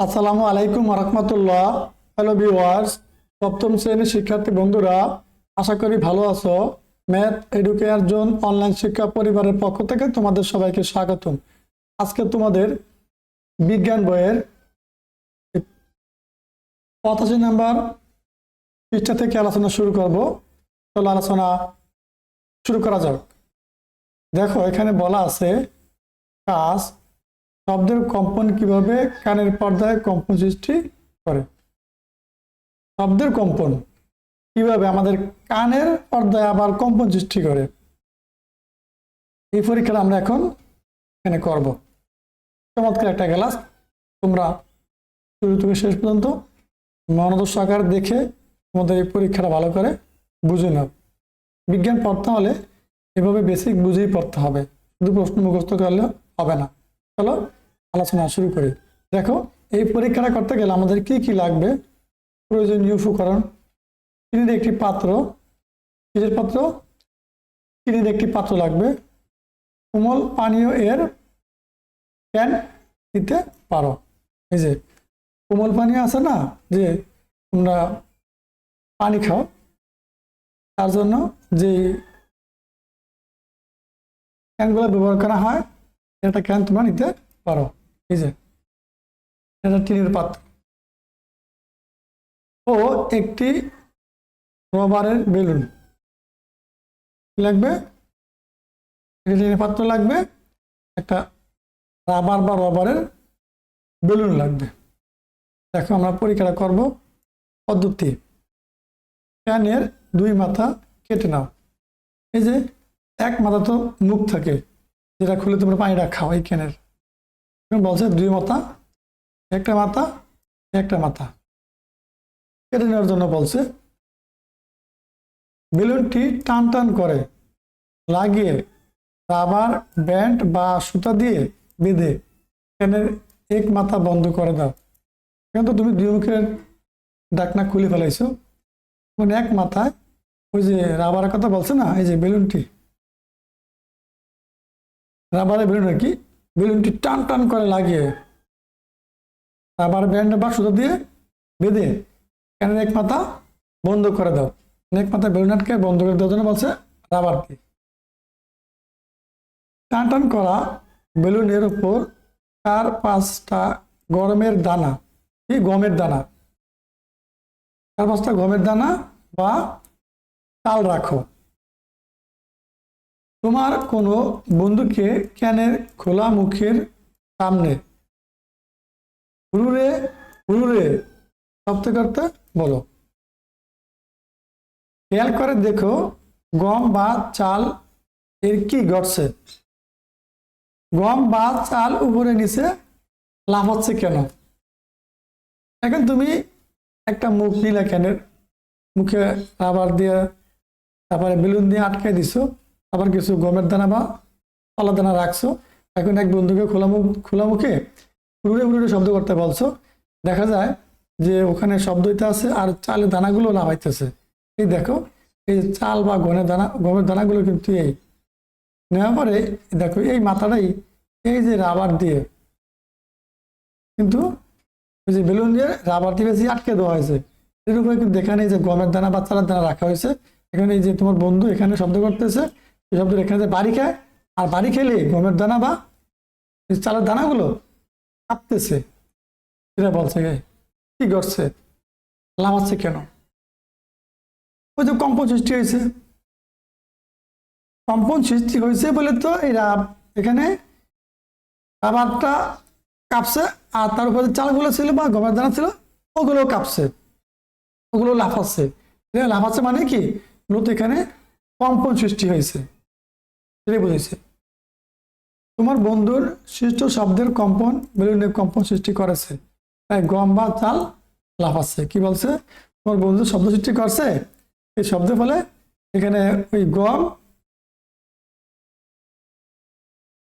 আসসালামু আলাইকুম রহমতুল্লাহ hello viewers সপ্তম শ্রেণির শিক্ষার্থী বন্ধুরা, আশা করি ভালো আছো। ম্যাথ এডুকেয়ার জোন অনলাইন শিক্ষা পরিবারের পক্ষ থেকে তোমাদের সবাইকে স্বাগতম। আজকে তোমাদের বিজ্ঞান বইয়ের পঁচাশি নাম্বার পৃষ্ঠা থেকে আলোচনা শুরু করব। চলো আলোচনা শুরু করা যাক। দেখো, এখানে বলা আছে, কাজ শব্দের কম্পন কীভাবে কানের পর্দায় কম্পন সৃষ্টি করে? শব্দের কম্পন কীভাবে আমাদের কানের পর্দায় আবার কম্পন সৃষ্টি করে? এই পরীক্ষাটা আমরা এখন এখানে করব। চমৎকার একটা ক্লাস। তোমরা শুরু থেকে শেষ পর্যন্ত মনোযোগ সহকারে দেখে তোমাদের এই পরীক্ষাটা ভালো করে বুঝে নাও। বিজ্ঞান পড়তে হলে এভাবে বেসিক বুঝেই পড়তে হবে। শুধু প্রশ্ন মুখস্থ করলে হবে না। চলো আলোচনা শুরু করি। দেখো, এই পরীক্ষাটা করতে গেলে আমাদের কি কি লাগবে? প্রয়োজনীয় উপকরণ চিনির একটি পাত্র কিসের পাত্র চিনির একটি পাত্র লাগবে। কোমল পানীয় এর ক্যান দিতে পারো। এই যে কোমল পানীয় আছে না? যে, তোমরা পানি খাও। তার জন্য যে ক্যানগুলো ব্যবহার করা হয় এটা ক্যান তোমরা নিতে পারো। এই যে, এটা টিনের পাত্র। ও একটি রবারের বেলুন। লাগবে? টিনের পাত্র লাগবে, একটা রাবার বা রবারের বেলুন লাগবে। দেখো আমরা পরীক্ষাটা করব। পদ্ধতি ক্যানের দুই মাথা কেটে নাও। এই যে, এক মাথা তো মুখ থাকে, যেটা খুলে তোমরা পানিটা খাও এই ক্যানের। বলছে দুই মাথা, একটা মাথা একটা মাথা। কেটে নেওয়ার জন্য বলছে, বেলুনটি টান টান করে লাগিয়ে রাবার ব্যান্ড বা সুতা দিয়ে বেঁধে ক্যানের এক মাথা বন্ধ করে দাও। কিন্তু তুমি দুই মুখের ডাকনা খুলে ফেলাইছো। এখন এক মাথায় ওই যে রাবারের কথা বলছে না, এই যে বেলুনটি। রাবারের বেলুন আর কি? বেলুনটি টান টান করে লাগিয়ে রাবার ব্যান্ড বা সুতো দিয়ে বেঁধে ক্যানের এক মাথা বন্ধ করে দাও। এক মাথা বেলুন আটকে বন্ধ করে দেওয়ার জন্য বলছে রাবার দিয়ে টান টান করা বেলুনের উপর চার পাঁচটা গরমের দানা, কি গমের দানা? চার পাঁচটা গমের দানা বা চাল রাখো। তোমার কোনো বন্ধুকে ক্যানের খোলা মুখের সামনে? হুরুরে হুরুরে শব্দ করতে বলো। খেয়াল করে দেখো, গম বা চাল এর কি ঘটছে? গম বা চাল উপরে নিচে লাভ লাফাচ্ছে কেন? এখন তুমি একটা মুখ নিলে ক্যানের, মুখে রাবার দিয়ে তারপরে বেলুন দিয়ে আটকে দিছো। আবার কিছু গমের দানা বা কলা দানা রাখছো। এখন এক বন্ধুকে খোলা মুখ খোলা মুখে উড়ে উড়ে শব্দ করতে বলছো। দেখা যায় যে ওখানে শব্দ হইতে আছে আর চালের দানাগুলো নামাইতেছে। এই দেখো, এই চাল বা গমের দানা, গমের দানাগুলো কিন্তু এই। নেওয়ার পরে দেখো, এই মাথাটাই এই যে রাবার দিয়ে, কিন্তু ওই যে বেলুন দিয়ে রাবার দিয়ে বেশি আটকে দেওয়া হয়েছে। এর উপরে কিন্তু এখানে এই যে গমের দানা বা চালের দানা রাখা হয়েছে। এখানে এই যে তোমার বন্ধু এখানে শব্দ করতেছে। এই এখানে বাড়ি খায়, আর বাড়ি খেলে গমের দানা বা চালের দানাগুলো কাঁপতেছে। এটা বলছে কি করছে? লামাচ্ছে কেন? ওই যে কম্পন সৃষ্টি হয়েছে। কম্পন সৃষ্টি হয়েছে বলে তো এরা এখানে রাবারটা কাঁপছে, আর তার উপরে চালগুলো ছিল বা গমের দানা ছিল ওগুলো কাঁপছে। ওগুলো লাফাচ্ছে। লাফাচ্ছে মানে কি? মূলত এখানে কম্পন সৃষ্টি হয়েছে। সেটাই বুঝেছে তোমার বন্ধুর সৃষ্ট শব্দের কম্পন বেলুনের কম্পন সৃষ্টি করেছে। তাই গম বা চাল লাফাচ্ছে। কি বলছে? তোমার বন্ধু শব্দ সৃষ্টি করছে। এই শব্দের ফলে এখানে ওই গম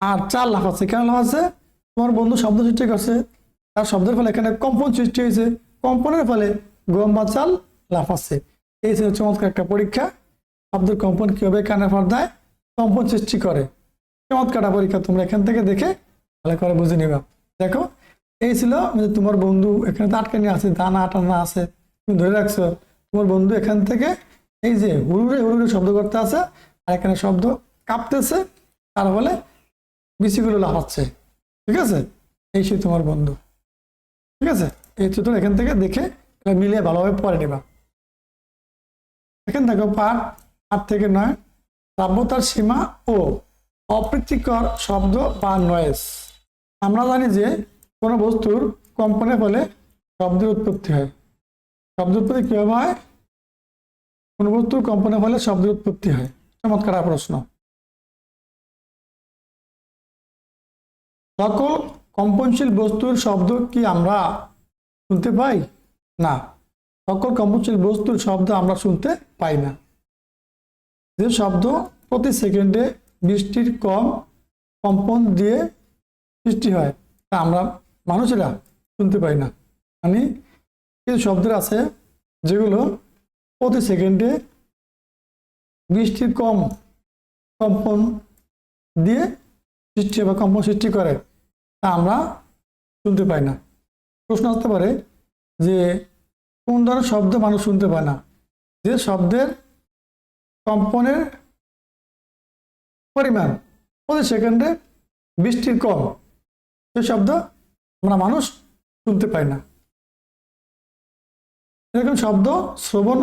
আর চাল লাফাচ্ছে। কেন লাফাচ্ছে? তোমার বন্ধু শব্দ সৃষ্টি করছে। তার শব্দের ফলে এখানে কম্পন সৃষ্টি হয়েছে। কম্পনের ফলে গম বা চাল লাফাচ্ছে। এই চমৎকার একটা পরীক্ষা। শব্দের কম্পন কীভাবে কানের পর্দায় কম্পন সৃষ্টি করে। চমৎকার একটা পরীক্ষা, তোমরা এখান থেকে দেখে ভালো করে বুঝে নিবা। দেখো, এই ছিল তোমার বন্ধু, এখানে তো আটকে নিয়ে আছে দানা টানা আছে, তুমি ধরে রাখছো। তোমার বন্ধু এখান থেকে, এই যে হুড়ুরে হুড়ুরে শব্দ করতে আছে, আর এখানে শব্দ কাঁপতেছে, তার ফলে বিচিগুলো লাফাচ্ছে। ঠিক আছে? এই সেই তোমার বন্ধু। ঠিক আছে? এই চিত্র এখান থেকে দেখে মিলিয়ে ভালোভাবে পরে নেবা। এখান থেকে পাঠ, আট থেকে নয়। শ্রাব্যতার সীমা ও অপ্রীতিকর শব্দ বা নয়েস আমরা জানি যে কোনো বস্তুর কম্পনের ফলে শব্দের উৎপত্তি হয়। শব্দ উৎপত্তি কীভাবে হয়? কোনো বস্তুর কম্পনের ফলে শব্দের উৎপত্তি হয়। চমৎকার প্রশ্ন। সকল কম্পনশীল বস্তুর শব্দ কি আমরা শুনতে পাই? না। সকল কম্পনশীল বস্তুর শব্দ আমরা শুনতে পাই না। যে শব্দ প্রতি সেকেন্ডে বৃষ্টির কম কম্পন দিয়ে সৃষ্টি হয়, তা আমরা মানুষেরা শুনতে পাই না। মানে কিছু শব্দের আছে যেগুলো প্রতি সেকেন্ডে বৃষ্টির কম কম্পন দিয়ে সৃষ্টি বা কম্পন সৃষ্টি করে, তা আমরা শুনতে পাই না। প্রশ্ন আসতে পারে যে কোন ধরনের শব্দ মানুষ শুনতে পায় না? যে শব্দের কম্পনের পরিমাণ। প্রতি সেকেন্ডে বৃষ্টির কম। সে শব্দ আমরা মানুষ শুনতে পাই না। এরকম শব্দ শ্রবণ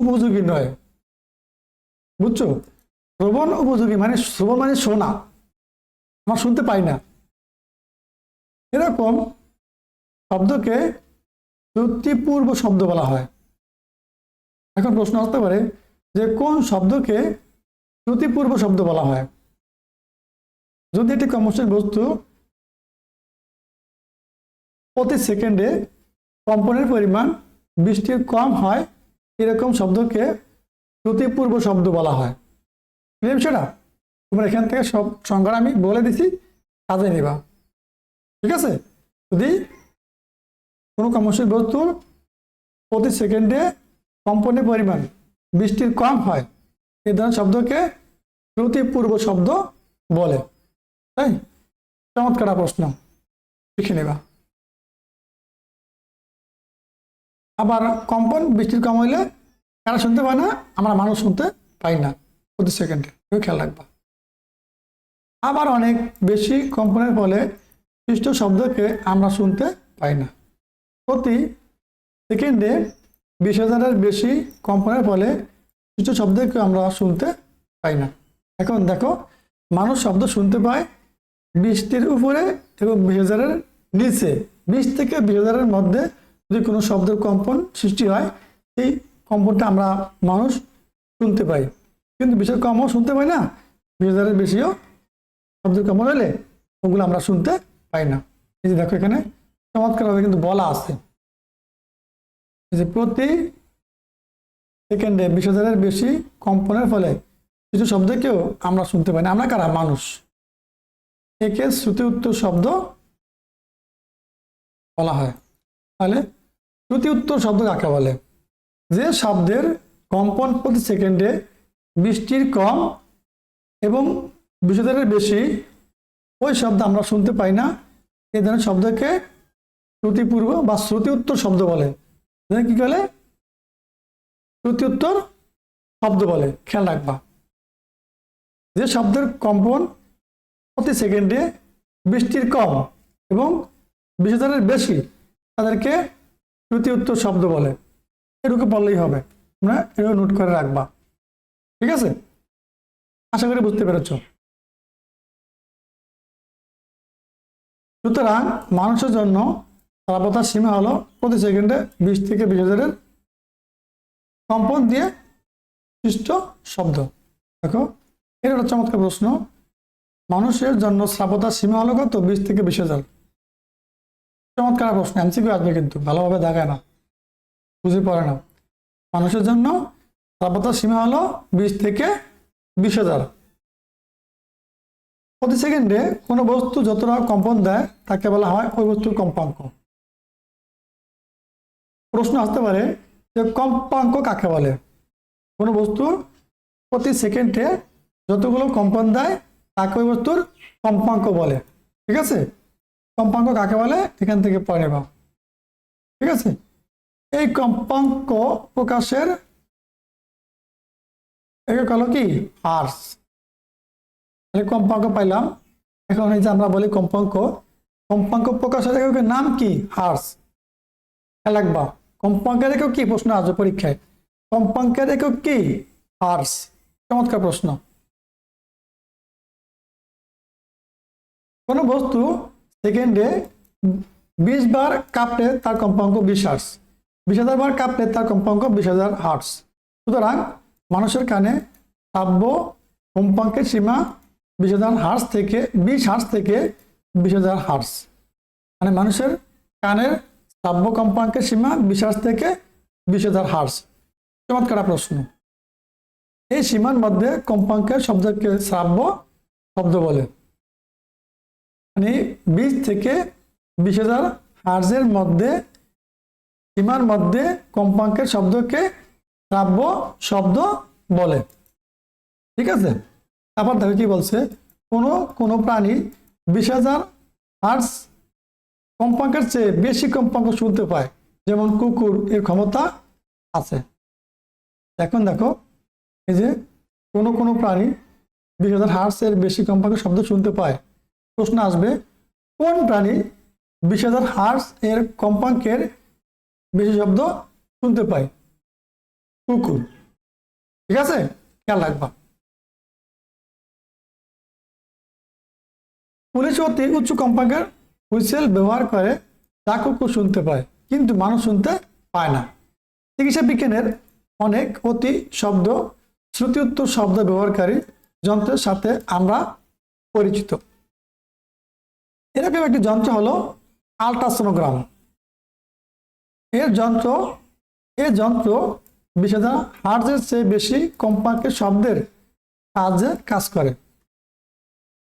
উপযোগী নয়। বুঝছ? শ্রবণ উপযোগী মানে শ্রবণ মানে শোনা। আমরা শুনতে পাই না। এরকম শব্দকে শ্রুতিপূর্ব শব্দ বলা হয়। এখন প্রশ্ন আসতে পারে যে কোন শব্দকে শ্রুতিপূর্ব শব্দ বলা হয়। যদি একটি কমর্শিয়াল বস্তু প্রতি সেকেন্ডে কম্পনের পরিমাণ বৃষ্টির কম হয়, এরকম শব্দকে শ্রুতিপূর্ব শব্দ বলা হয়। বিষয়টা তোমরা এখান থেকে সব সংজ্ঞা আমি বলে দিছি, কাজে নিবা। ঠিক আছে? যদি কোনো কমর্শিয়াল বস্তুর প্রতি সেকেন্ডে কম্পনের পরিমাণ বৃষ্টির কম হয়, এই ধরনের শব্দকে শ্রুতিপূর্ব শব্দ বলে। তাই? চমৎকার প্রশ্ন। লিখে নেবা। আবার কম্পন বৃষ্টির কম হইলে কারা শুনতে পায় না? আমরা মানুষ শুনতে পাই না। প্রতি সেকেন্ডে খেয়াল রাখবা। আবার অনেক বেশি কম্পনের ফলে সৃষ্ট শব্দকে আমরা শুনতে পাই না। প্রতি সেকেন্ডে বিশ হাজারের বেশি কম্পনের ফলে কিছু শব্দকে আমরা শুনতে পাই না। এখন দেখো, মানুষ শব্দ শুনতে পায় বৃষ্টির উপরে এবং বিশ হাজারের নিচে। বিশ থেকে বিশ হাজারের মধ্যে যদি কোনো শব্দের কম্পন সৃষ্টি হয়, সেই কম্পনটা আমরা মানুষ শুনতে পাই। কিন্তু বিশের কমও শুনতে পাই না, বিশ হাজারের বেশিও শব্দের কম্পন হলে ওগুলো আমরা শুনতে পাই না। এই যে দেখো এখানে, চমৎকারভাবে কিন্তু বলা আছে। যে প্রতি সেকেন্ডে বিশ হাজারের বেশি কম্পনের ফলে কিছু শব্দকেও আমরা শুনতে পাই না। আমরা কারা? মানুষ। একে শ্রুতি উত্তর শব্দ বলা হয়। তাহলে শ্রুতি উত্তর শব্দ কাকে বলে? যে শব্দের কম্পন প্রতি সেকেন্ডে বৃষ্টির কম এবং বিশ হাজারের বেশি, ওই শব্দ আমরা শুনতে পাই না। এ ধরনের শব্দকে শ্রুতিপূর্ব বা শ্রুতি উত্তর শব্দ বলে। কি বলে? শ্রুতি উত্তর শব্দ বলে, খেয়াল রাখবা। যে শব্দের কম্পন প্রতি সেকেন্ডে বৃষ্টির কম এবং বিশ বেশি, তাদেরকে শ্রুতি উত্তর শব্দ বলে। এটুকু বললেই হবে। তোমরা এটাও নোট করে রাখবা। ঠিক আছে? আশা করি বুঝতে পেরেছ। সুতরাং মানুষের জন্য তাপমাত্রার সীমা হলো প্রতি সেকেন্ডে বিশ থেকে বিশ হাজারের কম্পন দিয়ে সৃষ্ট শব্দ। দেখো, এটা একটা চমৎকার প্রশ্ন। মানুষের জন্য শ্রাবতার সীমা হলো কত? বিশ থেকে বিশ হাজার। চমৎকার প্রশ্ন, এমসিকিউ আসবে কিন্তু, ভালোভাবে দেখায় না, বুঝে পড়ে না। মানুষের জন্য শ্রাবতার সীমা হলো বিশ থেকে বিশ হাজার। প্রতি সেকেন্ডে কোনো বস্তু যতটা কম্পন দেয়, তাকে বলা হয় ওই বস্তুর কম্পাঙ্ক। প্রশ্ন আসতে পারে যে কম্পাঙ্ক কাকে বলে? কোনো বস্তুর প্রতি সেকেন্ডে যতগুলো কম্পন দেয়, তাকে ওই বস্তুর কম্পাঙ্ক বলে। ঠিক আছে? কম্পাঙ্ক কাকে বলে? এখান থেকে পড়ে নেব ঠিক আছে? এই কম্পাঙ্ক প্রকাশের একে হলো কি? হার্স তাহলে কম্পাঙ্ক পাইলাম। এখন এই যে আমরা বলি কম্পাঙ্ক কম্পাঙ্ক প্রকাশের নাম কি? হার্স লাগবা কম্পাঙ্কের একক কি প্রশ্ন আসবে পরীক্ষায়? কম্পাঙ্কের একক কি হার্স চমৎকার প্রশ্ন। কোনো বস্তু সেকেন্ডে বিশ বার কাঁপলে তার কম্পাঙ্ক বিশ হার্স। বিশ হাজার বার কাঁপলে তার কম্পাঙ্ক বিশ হাজার হার্স। সুতরাং মানুষের কানে কাব্য কম্পাঙ্কের সীমা বিশ হাজার হার্স থেকে, বিশ হার্স থেকে বিশ হাজার হার্স। মানে মানুষের কানের শ্রাব্য কম্পাঙ্কের সীমা বিশ হার্স থেকে বিশ হাজার হার্স চমৎকার প্রশ্ন এই সীমার মধ্যে কম্পাঙ্কের শব্দকে শ্রাব্য শব্দ বলে। মানে বিশ থেকে বিশ হাজার হার্জের মধ্যে, সীমার মধ্যে কম্পাঙ্কের শব্দকে শ্রাব্য শব্দ বলে। ঠিক আছে? তারপর দেখো কি বলছে? কোনো কোনো প্রাণী বিশ হাজার হার্স কম্পাঙ্কের চেয়ে বেশি কম্পাঙ্ক শুনতে পায়। যেমন কুকুর, এর ক্ষমতা আছে। এখন দেখো, এই যে কোনো কোনো প্রাণী বিশ হাজার হার্স এর বেশি কম্পাঙ্ক শব্দ শুনতে পায়। প্রশ্ন আসবে, কোন প্রাণী বিশ হাজার হার্স এর কম্পাঙ্কের বেশি শব্দ শুনতে পায়? কুকুর। ঠিক আছে? খেয়াল রাখবা। পুলিশ অতি উচ্চ কম্পাঙ্কের হুইসেল ব্যবহার করে তা কুকুর শুনতে পায়, কিন্তু মানুষ শুনতে পায় না। চিকিৎসা বিজ্ঞানের অনেক অতি শব্দ শ্রুতি উত্তর শব্দ ব্যবহারকারী যন্ত্রের সাথে আমরা পরিচিত। এরকম একটি যন্ত্র হলো আলট্রাসোনোগ্রাম। এর যন্ত্র, এ যন্ত্র বিশ হাজার হার্জের চেয়ে বেশি কম্পাঙ্কের শব্দের কাজে কাজ করে।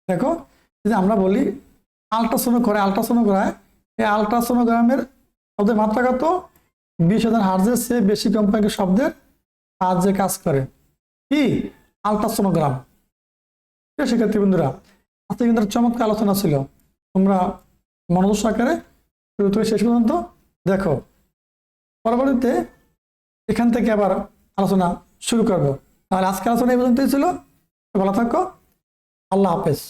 দেখো, যদি আমরা বলি আলট্রাসোনো করে আলট্রাসোনো করায় এই আলট্রাসোনোগ্রামের শব্দের মাত্রা কত? বিশ হাজার হার্জের চেয়ে বেশি কম্পাঙ্কের শব্দের কাজে কাজ করে। কি? আলট্রাসোনোগ্রাম। শিক্ষার্থী বন্ধুরা, আজকে কিন্তু চমৎকার আলোচনা ছিল। তোমরা মনোযোগ সহকারে শুরু থেকে শেষ পর্যন্ত দেখো। পরবর্তীতে এখান থেকে আবার আলোচনা শুরু করব। তাহলে আজকে আলোচনা এই পর্যন্তই ছিল। ভালো থাকো। আল্লাহ হাফেজ।